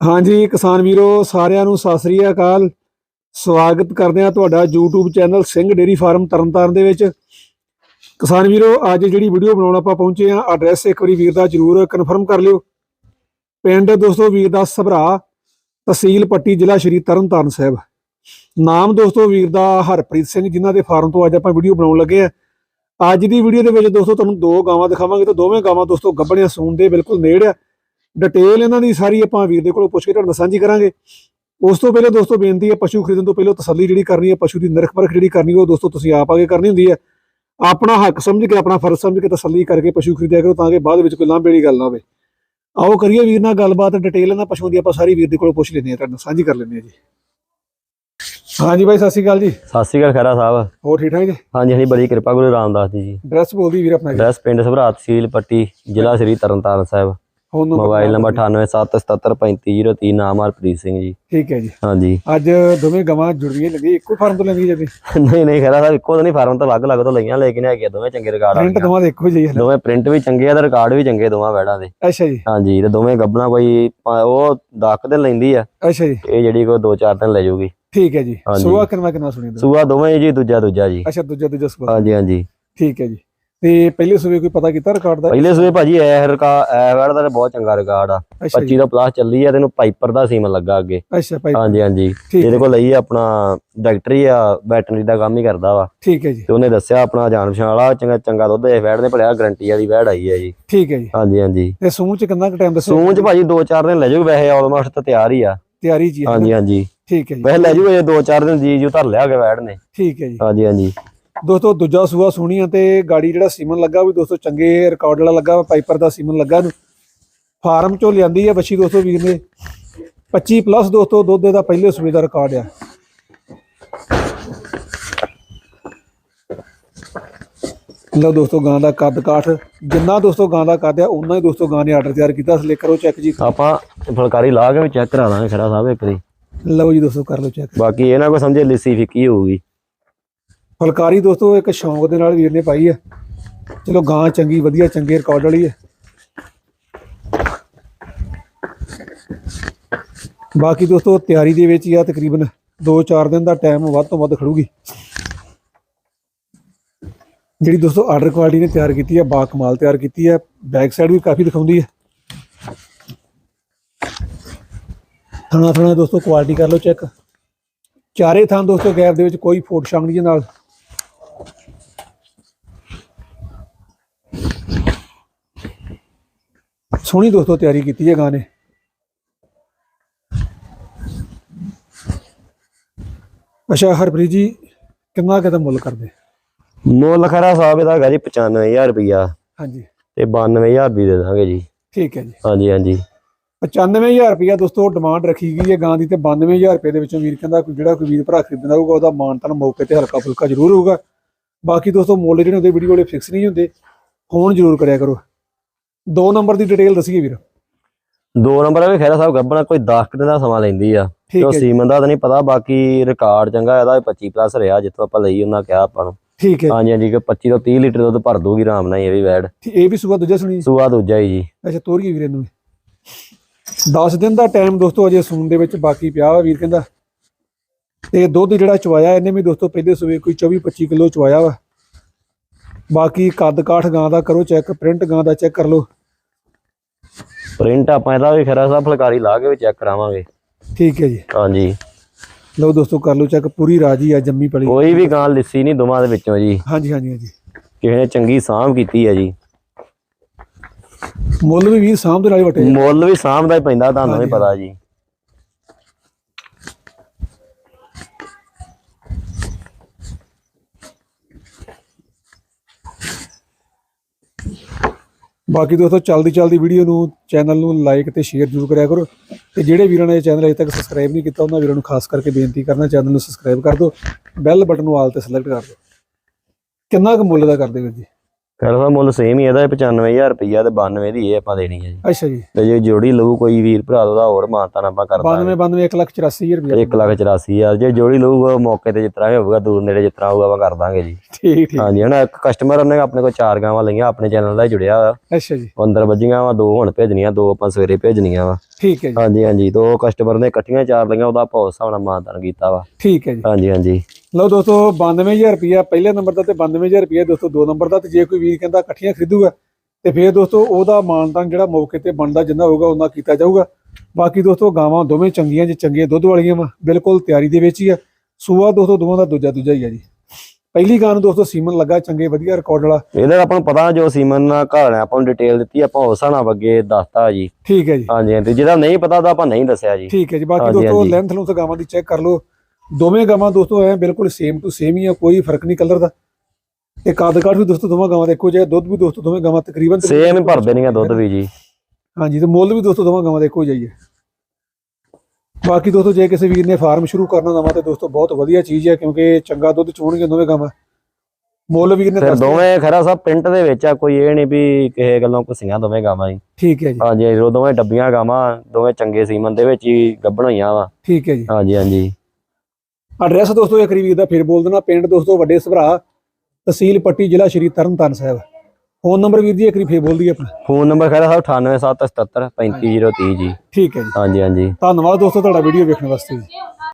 ਹਾਂਜੀ, ਕਿਸਾਨ ਵੀਰੋ, ਸਾਰਿਆਂ ਨੂੰ ਸਤਿ ਸ੍ਰੀ ਅਕਾਲ। ਸਵਾਗਤ ਕਰਦੇ ਆ ਤੁਹਾਡਾ YouTube channel Singh dairy farm Tarn Taran ਦੇ ਵਿੱਚ। ਕਿਸਾਨ ਵੀਰੋ, ਅੱਜ ਜਿਹੜੀ ਵੀਡੀਓ ਬਣਾਉਣ ਆਪਾਂ ਪਹੁੰਚੇ ਆ ਐਡਰੈਸ ਇੱਕ ਵਾਰੀ ਵੀਰ ਦਾ ਜਰੂਰ ਕਨਫਰਮ ਕਰ ਲਿਓ। ਪਿੰਡ ਦੋਸਤੋ, ਵੀਰ ਦਾ ਸਭਰਾ, ਤਹਿਸੀਲ ਪੱਟੀ, ਜ਼ਿਲ੍ਹਾ ਸ਼੍ਰੀ ਤਰਨਤਾਰਨ ਸਾਹਿਬ। ਨਾਮ ਦੋਸਤੋ, ਵੀਰ ਦਾ ਹਰਪ੍ਰੀਤ ਸਿੰਘ, ਜਿਨ੍ਹਾਂ ਦੇ ਫਾਰਮ ਤੋਂ ਅੱਜ ਆਪਾਂ ਵੀਡੀਓ ਬਣਾਉਣ ਲੱਗੇ ਆ ਅੱਜ ਦੀ ਵੀਡੀਓ ਦੇ ਵਿੱਚ ਦੋਸਤੋ, ਤੁਹਾਨੂੰ ਦੋ ਗਾਵਾਂ ਦਿਖਾਵਾਂਗੇ ਤੇ ਦੋਵੇਂ ਗਾਵਾਂ ਦੋਸਤੋ, ਗੱਭਣੀਆਂ, ਸੂਣ ਦੇ ਬਿਲਕੁਲ ਨੇੜ ਆ। ਡਿਟੇਲ ਇਹਨਾਂ ਦੀ ਸਾਰੀ ਆਪਾਂ ਵੀਰ ਦੇ ਕੋਲੋਂ ਪੁੱਛ ਕੇ ਤੁਹਾਨੂੰ ਸਾਂਝੀ ਕਰਾਂਗੇ। ਉਸ ਤੋਂ ਪਹਿਲੇ ਦੋਸਤੋ ਬੇਨਤੀ ਹੈ ਪਸ਼ੂ ਖਰੀਦਣ ਤੋਂ ਪਹਿਲਾਂ ਤਸੱਲੀ ਜਿਹੜੀ ਕਰਨੀ ਹੈ ਪਸ਼ੂ ਦੀ ਨਿਰਖ ਪਰਖ ਜਿਹੜੀ ਕਰਨੀ ਉਹ ਦੋਸਤੋ ਤੁਸੀਂ ਆਪ ਆਗੇ ਕਰਨੀ ਹੁੰਦੀ ਹੈ। ਆਪਣਾ ਹੱਕ ਸਮਝ ਕੇ ਆਪਣਾ ਫਰਜ਼ ਸਮਝ ਕੇ ਤਸੱਲੀ ਕਰਕੇ ਪਸ਼ੂ ਖਰੀਦਿਆ ਕਰੋ ਤਾਂ ਕਿ ਬਾਅਦ ਵਿੱਚ ਕੋਈ ਲਾਂਭੇ ਵਾਲੀ ਗੱਲ ਨਾ ਹੋਵੇ। ਆਓ ਕਰੀਏ ਵੀਰ ਨਾਲ ਗੱਲਬਾਤ ਡਿਟੇਲ ਇਹਨਾਂ ਪਸ਼ੂਆਂ ਦੀ ਆਪਾਂ ਸਾਰੀ ਵੀਰ ਦੇ ਕੋਲੋਂ ਪੁੱਛ ਲੈਂਦੇ ਹਾਂ ਤੁਹਾਨੂੰ ਸਾਂਝੀ ਕਰ ਲੈਂਦੇ ਹਾਂ ਜੀ। ਹਾਂਜੀ ਬਾਈ ਸਤਿ ਸ਼੍ਰੀ ਅਕਾਲ ਜੀ। ਸਤਿ ਸ਼੍ਰੀ ਅਕਾਲ ਖੈਰਾ ਸਾਹਿਬ। ਹੋਰ ਠੀਕ ਠਾਕ ਜੀ? ਹਾਂਜੀ ਹਾਂਜੀ ਬੜੀ ਕਿਰਪਾ ਗੁਰੂ ਰਾਮਦਾਸ ਦੀ। ਜੀ ਐਡਰੈਸ ਬੋਲਦੀ ਵੀਰ ਆਪਣਾ ਐਡਰੈਸ ਪਿੰਡ ਸਭਰਾ ਤਹਿਸੀਲ ਪੱਟੀ ਜ਼ਿਲ੍ਹਾ Sri Tarn Taran Sahib. Phone mobile number 9877735303 ਨਾਮ ਹਰਪ੍ਰੀਤ ਸਿੰਘ ਜੀ। ਠੀਕ ਹੈ ਜੀ। ਹਾਂਜੀ। ਅੱਜ ਦੋਵੇਂ ਗਵਾਂ ਜੁੜੀਆਂ ਲੱਗੀ ਇੱਕੋ ਫਾਰਮ ਤੋਂ ਲੈਂਦੀ ਜਾਂਦੀ? ਨਹੀਂ ਨਹੀਂ ਖੈਰਾ ਸਾਹਿਬ ਇੱਕੋ ਤਾਂ ਨਹੀਂ ਫਾਰਮ ਤੋਂ ਅਲੱਗ-ਅਲੱਗ ਤੋਂ ਲਈਆਂ ਲੇਕਿਨ ਹੈਗੇ ਦੋਵੇਂ ਚੰਗੇ ਰਿਕਾਰਡ ਪ੍ਰਿੰਟ ਵਾਲੀਆਂ। ਦੋਵਾਂ ਦੇ ਇੱਕੋ ਜਿਹੀ ਹੈ ਦੋਵੇਂ ਪ੍ਰਿੰਟ ਵੀ ਚੰਗੇ ਆ ਤੇ ਰਿਕਾਰਡ ਵੀ ਚੰਗੇ ਦੋਵਾਂ ਵੈੜਾਂ ਦੇ। ਅੱਛਾ ਜੀ। ਹਾਂਜੀ ਤੇ ਦੋਵੇਂ ਗੱਬਣਾ ਕੋਈ ਉਹ 10 ਦਿਨ ਲੈਂਦੀ ਆ। ਅੱਛਾ ਜੀ। ਇਹ ਜਿਹੜੀ ਕੋਈ 2-4 ਦਿਨ ਲੈ ਜਾਊਗੀ ਠੀਕ ਹੈ ਜੀ। ਸੁਆ ਕਿੰਨਾ ਕਿੰਨਾ ਸੁਣੀ ਦੋ ਸੂਆ ਦੋਵੇਂ ਜੀ ਦੂਜਾ ਦੂਜਾ ਜੀ। ਅੱਛਾ ਦੂਜਾ ਦੂਜਾ ਸੁਆ। ਹਾਂਜੀ ਹਾਂਜੀ। ਠੀਕ ਹੈ ਜੀ। ਤੇ ਪਹਿਲੇ ਸੂਏ ਕੋਈ ਪਤਾ ਕੀਤਾ ਰਿਕਾਰਡ ਦਾ? ਪਹਿਲੇ ਸੂਏ ਭਾਜੀ ਐ ਰਿਕਾਰਡ ਐ ਵੈੜ ਦਾ ਬਹੁਤ ਚੰਗਾ ਰਿਕਾਰਡ ਆ। ਅੱਛਾ 25 ਜੀ ਦਾ ਪਲਾਸ ਚੱਲੀ ਆ ਤੈਨੂੰ ਪਾਈਪਰ ਦਾ ਸੀਮਨ ਲੱਗਾ ਅੱਗੇ। ਅੱਛਾ ਭਾਈ ਹਾਂਜੀ ਹਾਂਜੀ। ਹੈ ਕੋਲ ਲਈ ਆਪਣਾ ਡਾਕਟਰੀ ਆ ਵੈਟਰਨਰੀ ਦਾ ਕੰਮ ਹੀ ਕਰਦਾ ਵਾ। ਠੀਕ ਹੈ ਜੀ। ਤੇ ਉਹਨੇ ਦੱਸਿਆ ਆਪਣਾ ਜਾਣ ਪਛਾਣ ਵਾਲਾ ਚੰਗਾ ਚੰਗਾ ਦੁੱਧ ਇਹ ਵੈੜ ਨੇ ਭਲਿਆ ਗਰੰਟੀ ਵਾਲੀ ਵੈੜ ਆਈ ਹੈ ਜੀ। ਠੀਕ ਹੈ ਜੀ। ਹਾਂਜੀ ਹਾਂਜੀ। ਤੇ ਸੂਹ ਚ ਕਿੰਨਾ ਕੁ ਟਾਈਮ ਦੱਸੋ ਸੂਣ ਚ ਭਾਜੀ 2-4 ਦਿਨ ਲੈ ਜਾਊ ਵੈਸੇ ਆਲਮੋਸਟ ਤਾਂ ਤਿਆਰ ਹੀ ਆ। ਤਿਆਰੀ ਜੀ ਹਾਂਜੀ ਹਾਂਜੀ। ਠੀਕ ਹੈ ਜੀ। ਵੈਸੇ ਲੈ ਜਾਊ ਇਹ 2-4 ਦਿਨ ਜੀ ਜੂ ਧਰ ਲਿਆ ਕੇ ਵੈੜ ਨੇ। ਠੀਕ ਹੈ ਜੀ। ਹਾਂਜੀ ਹਾਂਜੀ। ਦੋਸਤੋ ਦੂਜਾ ਸੂਆ ਸੁਣੀ ਆ ਤੇ ਗਾੜੀ ਜਿਹੜਾ ਸੀਮਨ ਲੱਗਾ ਵੀ ਦੋਸਤੋ ਚੰਗੇ ਰਿਕਾਰਡ ਵਾਲਾ ਲੱਗਾ ਪਾਈਪਰ ਦਾ ਸੀਮਨ ਲੱਗਾ ਨੂੰ। ਫਾਰਮ ਚੋਂ ਲਿਆਂਦੀ ਆ ਬੱਚੀ ਦੋਸਤੋ ਵੀਰ ਨੇ। 25 ਪਲੱਸ ਦੋਸਤੋ ਦੁੱਧ ਦਾ ਪਹਿਲੇ ਸੂਏ ਦਾ ਰਿਕਾਰਡ ਆ। ਲਓ ਦੋਸਤੋ ਗਾਂ ਦਾ ਕੱਦ ਕਾਠ। ਜਿੰਨਾ ਦੋਸਤੋ ਗਾਂ ਦਾ ਕੱਦ ਆ ਉਨਾ ਹੀ ਦੋਸਤੋ ਗਾਂ ਨੇ ਆਰਡਰ ਤਿਆਰ ਕੀਤਾ। ਇਸ ਲਈ ਕਰੋ ਚੈੱਕ ਜੀ। ਆਪਾਂ ਫੁਲਕਾਰੀ ਲਾ ਕੇ ਵੀ ਚੈੱਕ ਕਰਾ ਦਾਂਗੇ ਖੜਾ ਸਾਹਿਬ ਇੱਕ ਵਾਰੀ। ਲਓ ਜੀ ਦੋਸਤੋ ਕਰ ਲਓ ਚੈੱਕ ਬਾਕੀ ਇਹ ਨਾ ਕੋਈ ਸਮਝੇ ਲਿੱਸੀ ਫਿੱਕੀ ਹੋਊਗੀ। ਫੁਲਕਾਰੀ ਦੋਸਤੋ, ਇੱਕ ਸ਼ੌਂਕ ਦੇ ਨਾਲ ਵੀਰ ਨੇ ਪਾਈ ਹੈ। ਚਲੋ, ਗਾਂ ਚੰਗੀ, ਵਧੀਆ, ਚੰਗੇ ਰਿਕਾਰਡ ਵਾਲੀ ਹੈ। ਬਾਕੀ ਦੋਸਤੋ, ਤਿਆਰੀ ਦੇ ਵਿੱਚ ਹੀ ਆ, ਤਕਰੀਬਨ 2-4 ਦਿਨ ਦਾ ਟਾਈਮ ਵੱਧ ਤੋਂ ਵੱਧ ਖੜੂਗੀ। ਜਿਹੜੀ ਦੋਸਤੋ ਆਰਡਰ ਕੁਆਲਿਟੀ ਨੇ ਤਿਆਰ ਕੀਤੀ ਹੈ ਬਾ ਕਮਾਲ ਤਿਆਰ ਕੀਤੀ ਹੈ ਬੈਕ ਸਾਈਡ ਵੀ ਕਾਫੀ ਦਿਖਾਉਂਦੀ ਹੈ। ਥਣਾ ਥਣਾ ਦੋਸਤੋ ਕੁਆਲਿਟੀ ਕਰ ਲਓ ਚੈੱਕ ਚਾਰੇ ਥਾਂ ਦੋਸਤੋ ਗੈਪ ਦੇ ਵਿੱਚ ਕੋਈ ਫੋਟ ਸ਼ੰਗ ਨਹੀਂ ਨਾਲ। ਸੋਹਣੀ ਦੋਸਤੋ ਤਿਆਰੀ ਕੀਤੀ ਹੈ ਗਾਂ ਨੇ। ਅੱਛਾ ਹਰਪ੍ਰੀਤ ਜੀ ਕਿੰਨਾ ਕਿਦਾ ਮੁੱਲ ਕਰਦੇ? ਮੁੱਲ ਖਰਾ ਸਾਹਿਬ ਇਹਦਾ ਹੈਗਾ ਜੀ 95000 ਰੁਪਇਆ ਹਾਂਜੀ। ਤੇ 92000 ਦੀ ਦੇ ਦਾਂਗੇ ਜੀ। ਠੀਕ ਹੈ ਜੀ। ਹਾਂਜੀ ਹਾਂਜੀ। 95000 ਰੁਪਇਆ ਦੋਸਤੋ ਡਿਮਾਂਡ ਰੱਖੀ ਗਈ ਹੈ ਗਾਂ ਦੀ ਤੇ 92000 ਰੁਪਏ ਦੇ ਵਿੱਚੋਂ ਵੀਰ ਕਹਿੰਦਾ ਕੋਈ ਜਿਹੜਾ ਕੋਈ ਵੀਰ ਭਰਾ ਖਰੀਦਣਾ ਹੋਊਗਾ ਉਹਦਾ ਮਾਨਤਨ ਮੌਕੇ ਤੇ ਹਲਕਾ ਫੁਲਕਾ ਜ਼ਰੂਰ ਹੋਊਗਾ। ਬਾਕੀ ਦੋਸਤੋ ਮੁੱਲ ਜਿਹੜੇ ਹੁੰਦੇ ਵੀਡੀਓ ਵਾਲੇ ਫਿਕਸ ਨਹੀਂ ਹੁੰਦੇ। ਫੋਨ ਜ਼ਰੂਰ ਕਰਿਆ ਕਰੋ। ਦੋ ਨੰਬਰ ਦੀ ਡਿਟੇਲ ਦੱਸੀਏ ਵੀਰ। ਦੋ ਨੰਬਰ ਵੀ ਖੈਰਾ ਸਾਹਿਬ ਗੱਬਣਾ ਕੋਈ 10 ਦਿਨ ਦਾ ਸਮਾਂ ਲੈਂਦੀ ਆ। ਤੇ ਸੀਮਨ ਦਾ ਤਾਂ ਨਹੀਂ ਪਤਾ ਬਾਕੀ ਰਿਕਾਰਡ ਚੰਗਾ ਇਹਦਾ 25 ਪਲੱਸ ਰਿਹਾ ਜਿੱਥੋਂ ਆਪਾਂ ਲਈ ਉਹਨਾਂ ਕਿਹਾ ਆਪਾਂ ਨੂੰ। ਠੀਕ ਹੈ। ਹਾਂਜੀ ਹਾਂਜੀ ਕਿ 25 ਤੋਂ 30 ਲੀਟਰ ਦੁੱਧ ਭਰ ਦੂਗੀ ਆਰਾਮ ਨਾਲ ਇਹ ਵੀ ਵੈੜ ਇਹ ਵੀ ਸੁਬਾ ਦੂਜਾ ਸੁਣੀ ਸੂਆ ਦੂਜਾ ਹੀ ਜੀ। ਅੱਛਾ ਤੋਰੀਏ ਵੀਰੇ ਨੂੰ 10 ਦਿਨ ਦਾ ਟਾਈਮ ਦੋਸਤੋ ਅਜੇ ਸੂਣ ਦੇ ਵਿੱਚ ਬਾਕੀ ਪਿਆ ਵਾ ਵੀਰ ਕਹਿੰਦਾ। ਤੇ ਦੁੱਧ ਜਿਹੜਾ ਚਵਾਇਆ ਇਹਨੇ ਵੀ ਦੋਸਤੋ ਪਹਿਲੇ ਸੂਏ ਕੋਈ 24 25 ਕਿਲੋ ਚਵਾਇਆ ਵਾ। ਬਾਕੀ ਕੱਦ ਕਾਠ ਗਾਂ ਦਾ ਕਰੋ ਚੈੱਕ ਪ੍ਰਿੰਟ ਗਾਂ ਦਾ ਚੈੱਕ ਕਰ ਲਓ। ਪ੍ਰਿੰਟ ਆਪਾਂ ਇਹਦਾ ਵੀ ਖੈਰਾ ਸਾਹਿਬ ਫੁਲਕਾਰੀ ਲਾ ਕੇ ਵੀ ਚੈੱਕ ਕਰਾਵਾਂਗੇ। ਠੀਕ ਹੈ ਜੀ। ਹਾਂਜੀ। ਲਓ ਦੋਸਤੋ ਕਰ ਲਓ ਚੈੱਕ ਪੂਰੀ ਰਾਜੀ ਆ ਜੰਮੀ ਪਲੀ। ਕੋਈ ਵੀ ਗਾਂ ਲਿੱਸੀ ਨਹੀਂ ਦੋਵਾਂ ਦੇ ਵਿੱਚੋਂ ਜੀ। ਹਾਂਜੀ ਹਾਂਜੀ ਹਾਂਜੀ। ਕਿਸੇ ਨੇ ਚੰਗੀ ਸਾਂਭ ਕੀਤੀ ਹੈ ਜੀ। ਮੁੱਲ ਵੀ ਵੀਰ ਸਾਂਭ ਦੇ ਨਾਲ ਵਟੇ ਮੁੱਲ ਵੀ ਸਾਂਭ ਦਾ ਹੀ ਪੈਂਦਾ ਤੁਹਾਨੂੰ ਵੀ ਪਤਾ ਜੀ। ਬਾਕੀ ਦੋਸਤੋ, ਚਲਦੀ ਚਲਦੀ ਵੀਡੀਓ ਨੂੰ ਚੈਨਲ ਨੂੰ ਲਾਈਕ ਤੇ ਸ਼ੇਅਰ ਜ਼ਰੂਰ ਕਰਿਆ ਕਰੋ। ਤੇ ਜਿਹੜੇ ਵੀਰਾਂ ਨੇ ਚੈਨਲ ਅਜੇ ਤੱਕ ਸਬਸਕ੍ਰਾਈਬ ਨਹੀਂ ਕੀਤਾ, ਉਹਨਾਂ ਵੀਰਾਂ ਨੂੰ ਖਾਸ ਕਰਕੇ ਬੇਨਤੀ ਕਰਨਾ ਚੈਨਲ ਨੂੰ ਸਬਸਕ੍ਰਾਈਬ ਕਰ ਦਿਓ। ਬੈਲ ਬਟਨ ਨੂੰ ਆਲ ਤੇ ਸਿਲੈਕਟ ਕਰ ਦਿਓ। ਕਿੰਨਾ ਕੁ ਮੁੱਲ ਦਾ ਕਰਦੇ ਵੀਰ ਜੀ? ਖੈਰ ਉਹਦਾ ਮੁੱਲ ਸੇਮ ਹੀ ਇਹਦਾ 95000 ਰੁਪਈਆ ਤੇ 92 ਦੀ ਇਹ ਆਪਾਂ ਦੇਣੀ ਹੈ ਜੀ। ਅੱਛਾ ਜੀ। ਤੇ ਜੇ ਜੋੜੀ ਲਊ ਕੋਈ ਵੀਰ ਭਰਾ ਦਾ ਉਹਦਾ ਹੋਰ ਮਾਨਤਾਨ ਆਪਾਂ ਕਰ 92 ਦਾਂਗੇ। 92 1 ਲੱਖ 84 ਰੁਪਏ 1 ਲੱਖ 84000 ਜੇ ਜੋੜੀ ਲਊਗਾ ਮੌਕੇ ਤੇ ਜਿਤਨਾ ਹੋਊਗਾ ਦੂਰ ਨੇੜੇ ਜਿਤਨਾ ਹੋਊਗਾ ਆਪਾਂ ਕਰ ਦਾਂਗੇ ਜੀ। ਠੀਕ ਠੀਕ। ਹਾਂਜੀ ਹਨਾ ਇੱਕ ਕਸਟਮਰ ਉਹਨੇ ਆਪਣੇ ਕੋਲ ਚਾਰ ਗਾਵਾਂ ਲਈਆਂ ਆਪਣੇ ਚੈਨਲ ਦਾ ਜੁੜਿਆ ਵਾ ਅੱਛਾ ਜੀ। ਅੰਦਰ ਵੱਜੀਆਂ ਵਾ ਦੋ ਹੁਣ ਭੇਜਣੀਆਂ ਦੋ ਆਪਾਂ ਸਵੇਰੇ ਭੇਜਣੀਆਂ ਵਾ। ਠੀਕ ਹੈ ਜੀ। ਹਾਂਜੀ ਹਾਂਜੀ ਤੋਂ ਕਸਟਮਰ ਨੇ ਇਕੱਠੀਆਂ ਚਾਰ ਲਈਆਂ ਉਹਦਾ ਆਪਾਂ ਉਸ ਹਿਸਾਬ ਨਾਲ ਮਾਨਤਾਨ ਕੀਤਾ ਵਾ। ਠੀਕ ਹੈ ਜੀ। ਹਾਂਜੀ ਹਾਂਜੀ। ਲਓ ਦੋਸਤੋ 92000 ਰੁਪਿਆ ਪਹਿਲੇ ਨੰਬਰ ਦਾ ਤੇ 92000 ਰੁਪਿਆ ਦੋਸਤੋ ਦੋ ਨੰਬਰ ਦਾ ਤੇ ਜੇ ਕੋਈ ਵੀਰ ਕਹਿੰਦਾ ਇਕੱਠੀਆਂ ਖਰੀਦੂਗਾ ਤੇ ਫਿਰ ਦੋਸਤੋ ਉਹਦਾ ਮਾਨਤਾਨ ਜਿਹੜਾ ਮੌਕੇ ਤੇ ਬਣਦਾ ਜਿੰਨਾ ਹੋਊਗਾ ਉਹਨਾਂ ਕੀਤਾ ਜਾਊਗਾ। ਬਾਕੀ ਦੋਸਤੋ ਗਾਵਾਂ ਦੋਵੇਂ ਚੰਗੀਆਂ ਜੇ ਚੰਗੇ ਦੁੱਧ ਵਾਲੀਆਂ ਵਾ ਬਿਲਕੁਲ ਤਿਆਰੀ ਦੇ ਵਿੱਚ ਹੀ ਆ। ਸੂਆ ਦੋਸਤੋ ਦੋਵਾਂ ਦਾ ਦੂਜਾ ਦੂਜਾ ਹੀ ਆ ਜੀ। ਪਹਿਲੀ ਗਾਂ ਨੂੰ ਦੋਸਤੋ ਸੀਮਨ ਲੱਗਾ ਚੰਗੇ ਵਧੀਆ ਰਿਕਾਰਡ ਵਾਲਾ। ਇਹਦਾ ਆਪਾਂ ਨੂੰ ਪਤਾ ਜੋ ਸੀਮਨ ਨਾਲ ਘਰ ਨੇ ਆਪਾਂ ਨੂੰ ਡਿਟੇਲ ਦਿੱਤੀ ਆਪਾਂ ਉਸ ਨਾਲ ਅੱਗੇ ਦੱਸਤਾ ਜੀ। ਠੀਕ ਹੈ ਜੀ। ਹਾਂਜੀ ਹਾਂਜੀ ਜਿਹਦਾ ਨਹੀਂ ਪਤਾ ਤਾਂ ਆਪਾਂ ਨਹੀਂ ਦੱਸਿਆ ਜੀ। ਠੀਕ ਹੈ ਜੀ ਬਾਕੀ ਦੋਸਤੋ। ਲੈਂਥ ਲੂੰਥ ਗਾਵਾਂ ਦੀ ਚੈੱਕ ਕਰ ਲਓ। ਦੋਵੇਂ ਗਾਵਾਂ ਦੋਸਤੋ ਐ ਬਿਲਕੁਲ ਸੇਮ ਟੂ ਸੇਮ ਹੀ ਆ ਕੋਈ ਫ਼ਰਕ ਨਹੀਂ ਕਲਰ ਦਾ। ਤੇ ਕੱਦ ਕਾਠ ਵੀ ਦੋਸਤੋ ਦੋਵਾਂ ਗਾਵਾਂ ਦਾ ਇੱਕੋ ਜਿਹਾ ਦੁੱਧ ਵੀ ਦੋਸਤੋ ਦੋਵੇਂ ਗਾਵਾਂ ਤਕਰੀਬਨ ਸੇਮ ਭਰਦੇ ਨਹੀਂਗਾ ਦੁੱਧ ਵੀ ਜੀ। ਹਾਂਜੀ ਤੇ ਮੁੱਲ ਵੀ ਦੋਸਤੋ ਦੋਵਾਂ ਗਾਵਾਂ ਦਾ ਇੱਕੋ ਜਿਹਾ ਹੀ ਹੈ ਬਾਕੀ ਦੋਸਤੋ ਜੇ ਕਿਸੇ ਵੀਰ ਨੇ ਫਾਰਮ ਸ਼ੁਰੂ ਕਰਨਾ ਨਵਾਂ ਤੇ ਦੋਸਤੋ ਬਹੁਤ ਵਧੀਆ ਚੀਜ਼ ਹੈ ਕਿਉਂਕਿ ਚੰਗਾ ਦੁੱਧ ਚੋਣਗੇ ਦੋਵੇਂ ਗਾਵਾਂ। ਮੁੱਲ ਵੀਰ ਨੇ। ਦੋਵੇਂ ਖਰਾ ਸਭ ਪਿੰਟ ਦੇ ਵਿੱਚ ਆ ਕੋਈ ਇਹ ਨਹੀਂ ਵੀ ਕਿਸੇ ਗੱਲੋਂ ਕੁਸੀਆਂ ਦੋਵੇਂ ਗਾਵਾਂ ਜੀ। ਠੀਕ ਹੈ ਜੀ। ਹਾਂਜੀ ਦੋਵੇਂ ਡੱਬੀਆਂ ਗਾਵਾਂ ਦੋਵੇਂ ਚੰਗੇ ਸੀਮਨ ਦੇ ਵਿੱਚ ਹੀ ਗੱਭਣ ਹੋਈਆਂ ਵਾ। ਠੀਕ ਹੈ ਜੀ। ਹਾਂਜੀ ਹਾਂਜੀ। ਐਡਰੈਸ ਦੋਸਤੋ ਇੱਕ ਵੀਰ ਦਾ ਫਿਰ ਬੋਲ ਦੇਣਾ ਪਿੰਡ ਦੋਸਤੋ ਵੱਡੇ ਸਭਰਾ ਤਹਿਸੀਲ ਪੱਟੀ ਜ਼ਿਲ੍ਹਾ ਸ਼੍ਰੀ ਤਰਨਤਾਰਨ ਸਾਹਿਬ। ਫੋਨ ਨੰਬਰ ਵੀਰ ਜੀ ਇੱਕ ਵਾਰੀ ਫੇਰ ਬੋਲ ਦਈਏ ਆਪਣਾ। ਫੋਨ ਨੰਬਰ ਖਰਾ ਸਾਹਿਬ 98777 35030 ਜੀ। ਠੀਕ ਹੈ ਜੀ। ਹਾਂਜੀ ਹਾਂਜੀ। ਧੰਨਵਾਦ ਦੋਸਤੋ ਤੁਹਾਡਾ ਵੀਡੀਓ ਵੇਖਣ ਵਾਸਤੇ। ਜੀ